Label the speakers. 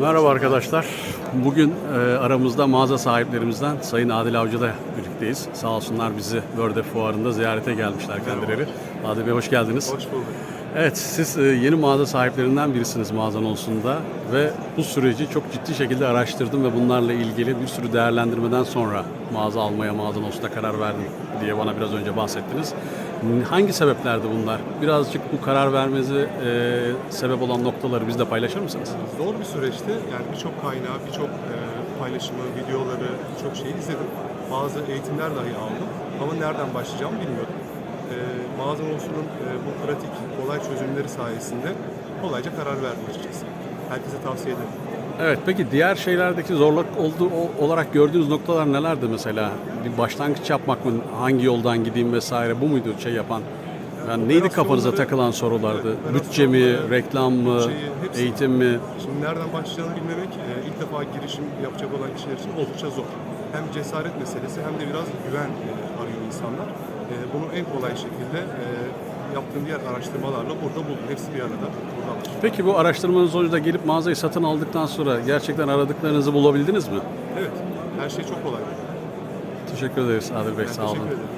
Speaker 1: Merhaba arkadaşlar. Bugün e, aramızda mağaza sahiplerimizden Sayın Adil Avcı'da birlikteyiz. Sağ olsunlar bizi Börde Fuarı'nda ziyarete gelmişler kendileri. Adil Bey hoş geldiniz.
Speaker 2: Hoş bulduk.
Speaker 1: Evet, siz e, yeni mağaza sahiplerinden birisiniz mağazan olsunda ve bu süreci çok ciddi şekilde araştırdım ve bunlarla ilgili bir sürü değerlendirmeden sonra mağaza almaya mağazan olsunda karar verdim diye bana biraz önce bahsettiniz. Hangi sebeplerdi bunlar? Birazcık bu karar vermenize e, sebep olan noktaları bizle paylaşır mısınız?
Speaker 2: Zor bir süreçti. Yani birçok kaynağı, birçok e, paylaşımı, videoları, birçok şeyi izledim. Bazı eğitimler dahi aldım. Ama nereden başlayacağımı bilmiyordum. E, Mağazan olsunun e, bu pratik, kolay çözümleri sayesinde kolayca karar verdim açıkçası. Herkese tavsiye ederim.
Speaker 1: Evet, peki diğer şeylerdeki zorluk olduğu, o- olarak gördüğünüz noktalar nelerdi mesela? Bir başlangıç yapmak mı, hangi yoldan gideyim vesaire bu muydu şey yapan? Yani neydi kafanıza takılan sorulardı?
Speaker 2: Evet,
Speaker 1: Bütçe mi, reklam mı,
Speaker 2: hepsi.
Speaker 1: eğitim mi?
Speaker 2: Şimdi nereden başlayacağını bilmemek e, ilk defa girişim yapacak olan kişiler için oldukça zor. Hem cesaret meselesi hem de biraz güven e, arıyor insanlar. E, Bunu en kolay şekilde e, yaptığım diğer araştırmalarla burada buldum. Hepsi bir arada. Burada var.
Speaker 1: Peki bu araştırmanın sonucunda gelip mağazayı satın aldıktan sonra gerçekten aradıklarınızı bulabildiniz mi?
Speaker 2: Evet, her şey çok kolay.
Speaker 1: Teşekkür ederiz Adil Bey,
Speaker 2: Ben
Speaker 1: sağ olun.
Speaker 2: teşekkür ederim.